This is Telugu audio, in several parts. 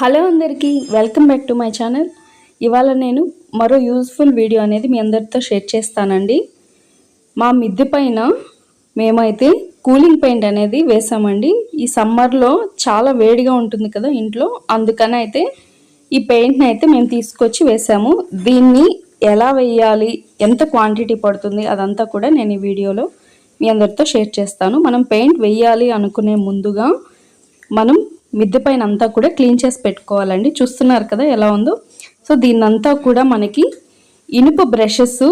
హలో అందరికీ welcome back to my channel. ఇవాళ నేను మరో యూజ్ఫుల్ వీడియో అనేది మీ అందరితో షేర్ చేస్తానండి. మా మిద్దె పైన మేమైతే కూలింగ్ పెయింట్ అనేది వేసామండి. ఈ సమ్మర్లో చాలా వేడిగా ఉంటుంది కదా ఇంట్లో అందుకని అయితే ఈ పెయింట్ని అయితే మేము తీసుకొచ్చి వేసాము. దీన్ని ఎలా వేయాలి ఎంత క్వాంటిటీ పడుతుంది అదంతా కూడా నేను ఈ వీడియోలో మీ అందరితో షేర్ చేస్తాను. మనం పెయింట్ వేయాలి అనుకునే ముందుగా మనం మిద్దె పైన అంతా కూడా క్లీన్ చేసి పెట్టుకోవాలండి. చూస్తున్నారు కదా ఎలా ఉందో? సో దీన్నంతా కూడా మనకి ఇనుప బ్రషెస్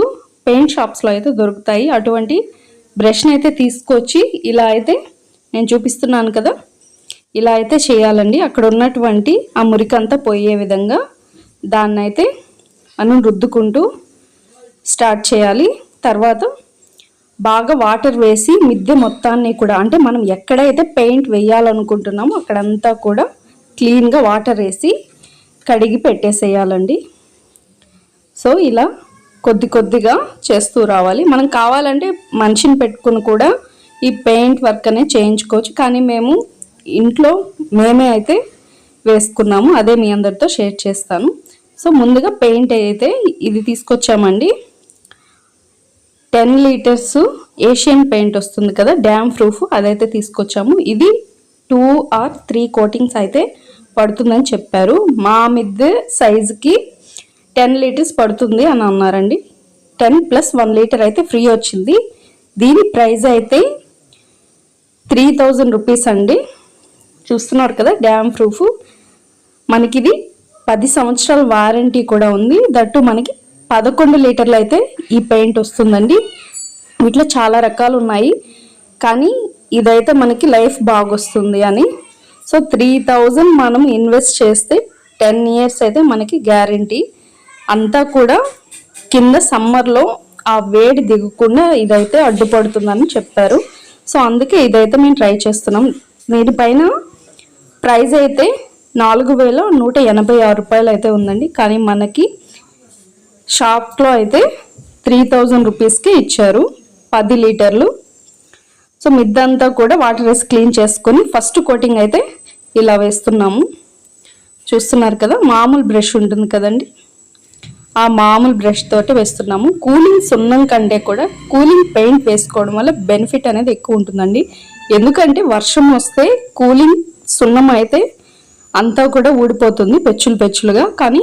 పెయింట్ షాప్స్లో అయితే దొరుకుతాయి. అటువంటి బ్రష్ని అయితే తీసుకొచ్చి ఇలా అయితే నేను చూపిస్తున్నాను కదా. ఇలా అయితే చేయాలండి. అక్కడ ఉన్నటువంటి ఆ మురికంతా పోయే విధంగా దాన్నైతే మనం రుద్దుకుంటూ స్టార్ట్ చేయాలి. తర్వాత బాగా వాటర్ వేసి మిద్దె మొత్తాన్ని కూడా అంటే మనం ఎక్కడైతే పెయింట్ వేయాలనుకుంటున్నామో అక్కడంతా కూడా క్లీన్గా వాటర్ వేసి కడిగి పెట్టేసేయాలండి. సో ఇలా కొద్ది కొద్దిగా చేస్తూ రావాలి. మనం కావాలంటే మనిషిని పెట్టుకుని కూడా ఈ పెయింట్ వర్క్ అనేది చేయించుకోవచ్చు. కానీ మేము ఇంట్లో మేమే అయితే వేసుకున్నాము. అదే మీ అందరితో షేర్ చేస్తాను. సో ముందుగా పెయింట్ అయితే ఇది తీసుకొచ్చామండి. టెన్ లీటర్స్ ఏషియన్ పెయింట్ వస్తుంది కదా డ్యామ్ ప్రూఫ్ అదైతే తీసుకొచ్చాము. ఇది టూ ఆర్ త్రీ కోటింగ్స్ అయితే పడుతుందని చెప్పారు. మా మిద్దె సైజుకి టెన్ లీటర్స్ పడుతుంది అని అన్నారండి. టెన్ ప్లస్ వన్ లీటర్ అయితే ఫ్రీ వచ్చింది. దీని ప్రైస్ అయితే త్రీ థౌజండ్ రూపీస్ అండి. చూస్తున్నారు కదా డ్యామ్ ప్రూఫ్. మనకి ఇది పది సంవత్సరాల వారంటీ కూడా ఉంది. దట్టు మనకి పదకొండు లీటర్లు అయితే ఈ పెయింట్ వస్తుందండి. వీటిలో చాలా రకాలు ఉన్నాయి కానీ ఇదైతే మనకి లైఫ్ బాగొస్తుంది అని. సో త్రీ థౌజండ్ మనం ఇన్వెస్ట్ చేస్తే టెన్ ఇయర్స్ అయితే మనకి గ్యారంటీ. అంతా కూడా కింద సమ్మర్లో ఆ వేడి దిగకుండా ఇదైతే అడ్డుపడుతుందని చెప్పారు. సో అందుకే ఇదైతే మేము ట్రై చేస్తున్నాం. దీనిపైన ప్రైస్ అయితే నాలుగు వేల నూట ఎనభై ఆరు రూపాయలు అయితే ఉందండి. కానీ మనకి షాప్లో అయితే త్రీ థౌజండ్ రూపీస్కి ఇచ్చారు పది లీటర్లు. సో మిద్దంతా కూడా వాటర్ వేసి క్లీన్ చేసుకొని ఫస్ట్ కోటింగ్ అయితే ఇలా వేస్తున్నాము. చూస్తున్నారు కదా మామూలు బ్రష్ ఉంటుంది కదండి. ఆ మామూలు బ్రష్ తోటి వేస్తున్నాము. కూలింగ్ సున్నం కంటే కూడా కూలింగ్ పెయింట్ వేసుకోవడం వల్ల బెనిఫిట్ అనేది ఎక్కువ ఉంటుందండి. ఎందుకంటే వర్షం వస్తే కూలింగ్ సున్నం అయితే అంతా కూడా ఊడిపోతుంది పెచ్చులు పెచ్చులుగా. కానీ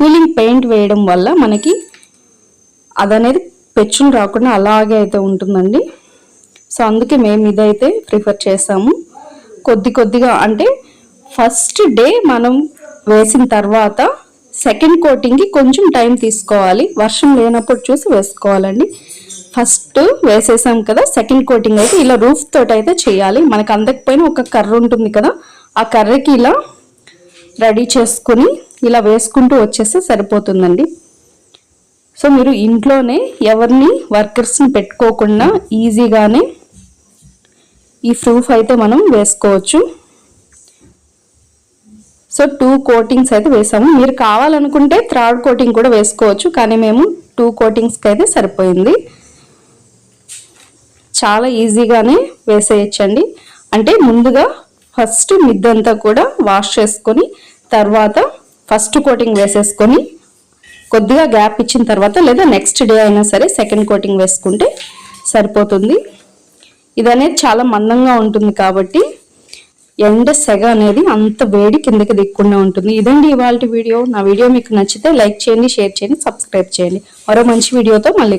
కూలింగ్ పెయింట్ వేయడం వల్ల మనకి అదనేది పెచ్చులు రాకుండా అలాగే అయితే ఉంటుందండి. సో అందుకే మేము ఇదైతే ప్రిఫర్ చేసాము కొద్ది కొద్దిగా అంటే ఫస్ట్ డే మనం వేసిన తర్వాత సెకండ్ కోటింగ్కి కొంచెం టైం తీసుకోవాలి. వర్షం లేనప్పుడు చూసి వేసుకోవాలండి. ఫస్ట్ వేసేసాం కదా సెకండ్ కోటింగ్ అయితే ఇలా రూఫ్ తోటి అయితే చేయాలి. మనకు అందకపోయినా ఒక కర్ర ఉంటుంది కదా ఆ కర్రకి ఇలా రెడీ చేసుకుని ఇలా వేసుకుంటూ వచ్చేస్తే సరిపోతుందండి. సో మీరు ఇంట్లోనే ఎవరిని వర్కర్స్ని పెట్టుకోకుండా ఈజీగానే ఈ ప్రూఫ్ అయితే మనం వేసుకోవచ్చు. సో టూ కోటింగ్స్ అయితే వేసాము. మీరు కావాలనుకుంటే థర్డ్ కోటింగ్ కూడా వేసుకోవచ్చు. కానీ మేము టూ కోటింగ్స్కి అయితే సరిపోయింది. చాలా ఈజీగానే వేసేయచ్చండి. అంటే ముందుగా ఫస్ట్ మిద్దంతా కూడా వాష్ చేసుకొని తర్వాత ఫస్ట్ కోటింగ్ వేసేసుకొని కొద్దిగా గ్యాప్ ఇచ్చిన తర్వాత లేదా నెక్స్ట్ డే అయినా సరే సెకండ్ కోటింగ్ వేసుకుంటే సరిపోతుంది. ఇది అనేది చాలా మందంగా ఉంటుంది కాబట్టి ఎండ సెగ అనేది అంత వేడి కిందకి దిక్కుండా ఉంటుంది. ఇదండి ఇవాళ వీడియో. నా వీడియో మీకు నచ్చితే లైక్ చేయండి షేర్ చేయండి సబ్స్క్రైబ్ చేయండి. మరో మంచి వీడియోతో మళ్ళీ